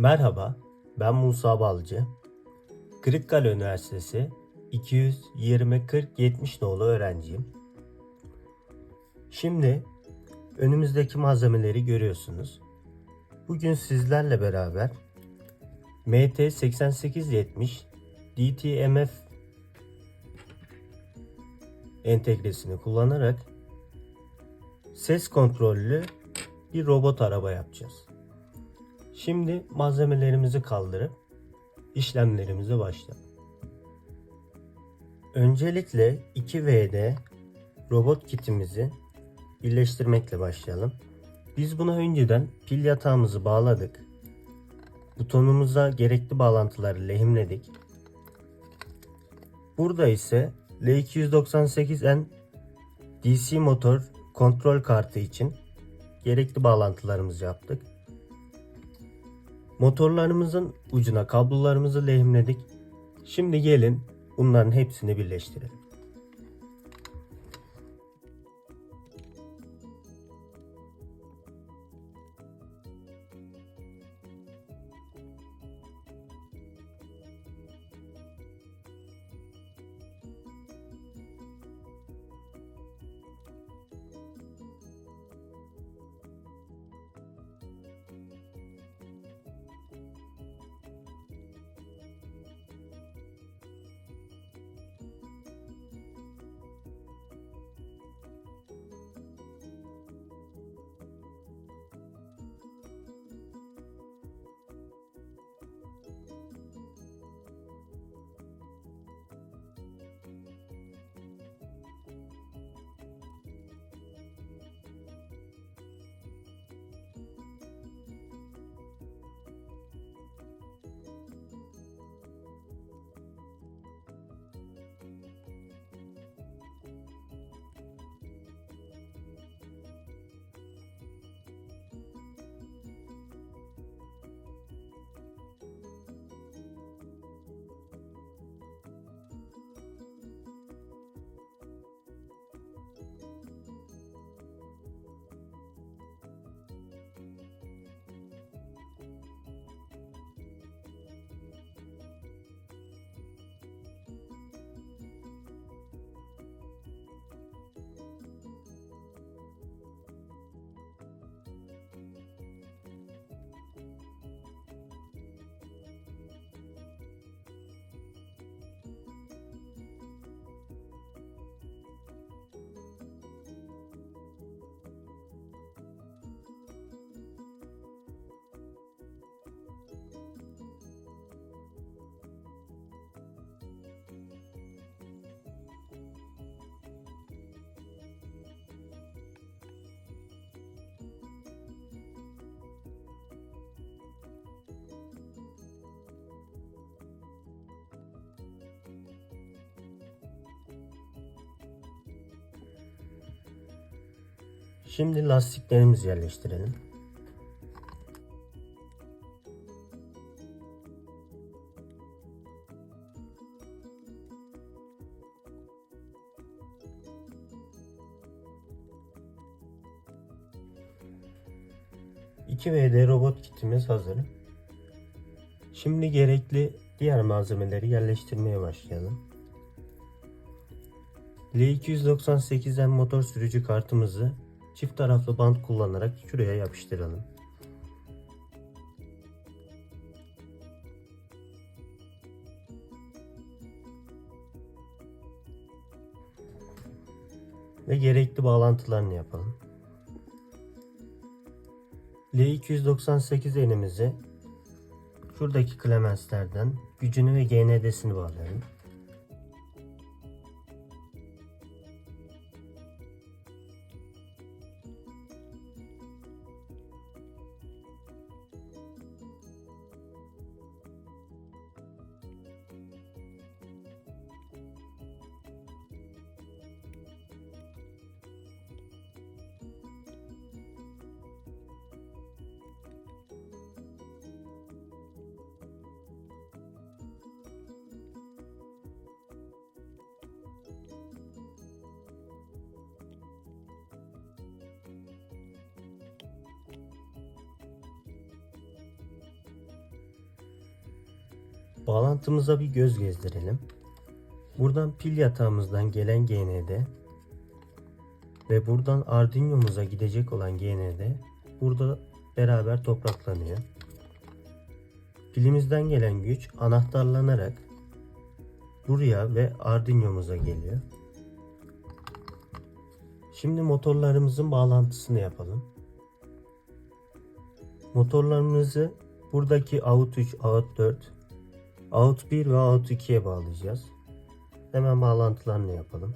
Merhaba, ben Musa Balcı. Kırıkkale Üniversitesi 220-40-70 nolu öğrenciyim. Şimdi önümüzdeki malzemeleri görüyorsunuz. Bugün sizlerle beraber MT8870 DTMF entegresini kullanarak ses kontrollü bir robot araba yapacağız. Şimdi malzemelerimizi kaldırıp işlemlerimize başlayalım. Öncelikle 2V'de robot kitimizi birleştirmekle başlayalım. Biz buna önceden pil yatağımızı bağladık. Butonumuza gerekli bağlantıları lehimledik. Burada ise L298N DC motor kontrol kartı için gerekli bağlantılarımızı yaptık. Motorlarımızın ucuna kablolarımızı lehimledik. Şimdi gelin bunların hepsini birleştirelim. Şimdi lastiklerimizi yerleştirelim. İki vd robot kitimiz hazır. Şimdi gerekli diğer malzemeleri yerleştirmeye başlayalım. L298M motor sürücü kartımızı çift taraflı bant kullanarak şuraya yapıştıralım. Ve gerekli bağlantılarını yapalım. L298 elimizi şuradaki klemenslerden gücünü ve GND'sini bağlayalım. Bağlantımıza bir göz gezdirelim. Buradan pil yatağımızdan gelen GND ve buradan Arduino'muza gidecek olan GND burada beraber topraklanıyor. Pilimizden gelen güç anahtarlanarak buraya ve Arduino'muza geliyor. Şimdi motorlarımızın bağlantısını yapalım. Motorlarımızı buradaki out 3, out 4, out 1 ve out 2'ye bağlayacağız. Hemen bağlantılarını yapalım.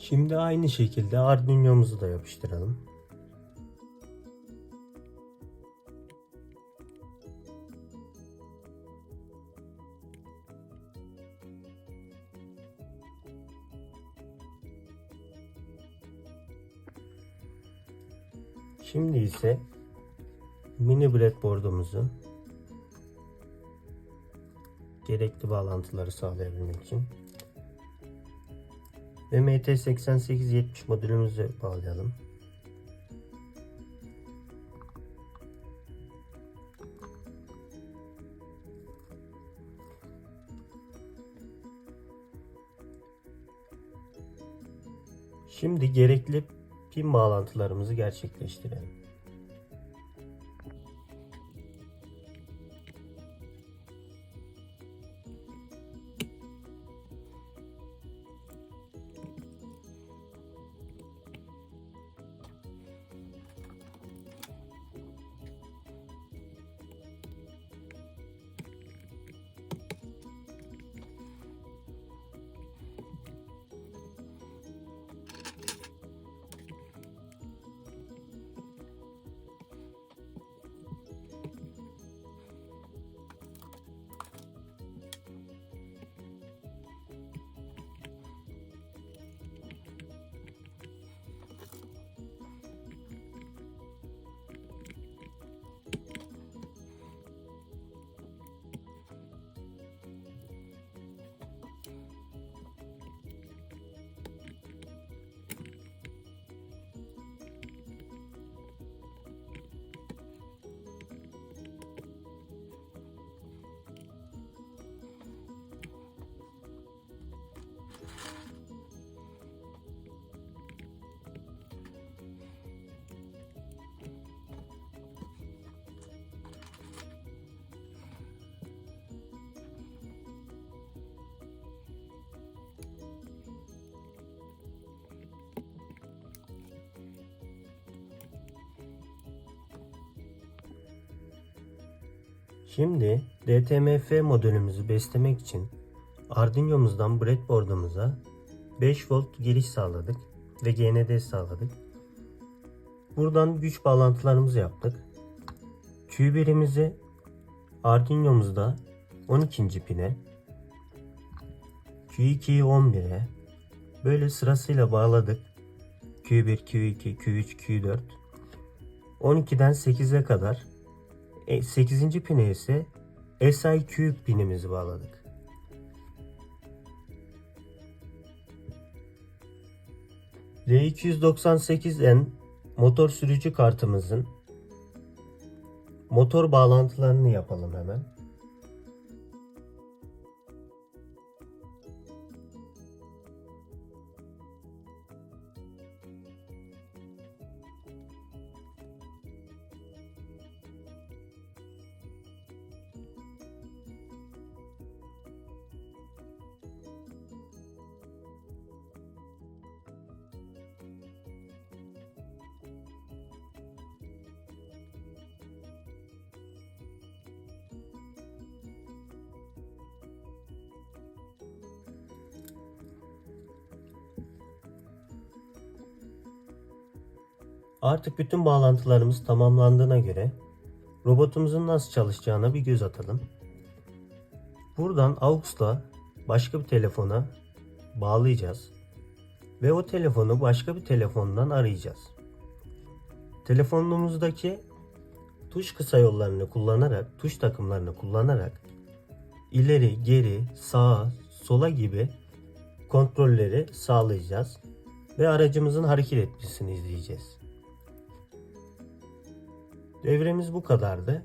Şimdi aynı şekilde Arduino'muzu da yapıştıralım. Şimdi ise mini breadboard'umuzu gerekli bağlantıları sağlayabilmek için ve MT8870 modülümüzü bağlayalım. Şimdi gerekli pin bağlantılarımızı gerçekleştirelim. Şimdi DTMF modülümüzü beslemek için Arduino'muzdan breadboard'umuza 5 volt giriş sağladık ve GND sağladık. Buradan güç bağlantılarımızı yaptık. Q1'imizi Arduino'muzda 12. pine, Q2'yi 11'e böyle sırasıyla bağladık. Q1, Q2, Q3, Q4 12'den 8'e kadar 8. pine ise SIQ pinimizi bağladık. R298N motor sürücü kartımızın motor bağlantılarını yapalım hemen. Artık bütün bağlantılarımız tamamlandığına göre robotumuzun nasıl çalışacağına bir göz atalım. Buradan AUX'la başka bir telefona bağlayacağız ve o telefonu başka bir telefondan arayacağız. Telefonumuzdaki tuş kısa yollarını kullanarak, tuş takımlarını kullanarak ileri, geri, sağa, sola gibi kontrolleri sağlayacağız ve aracımızın hareket etmesini izleyeceğiz. Devremiz bu kadardı.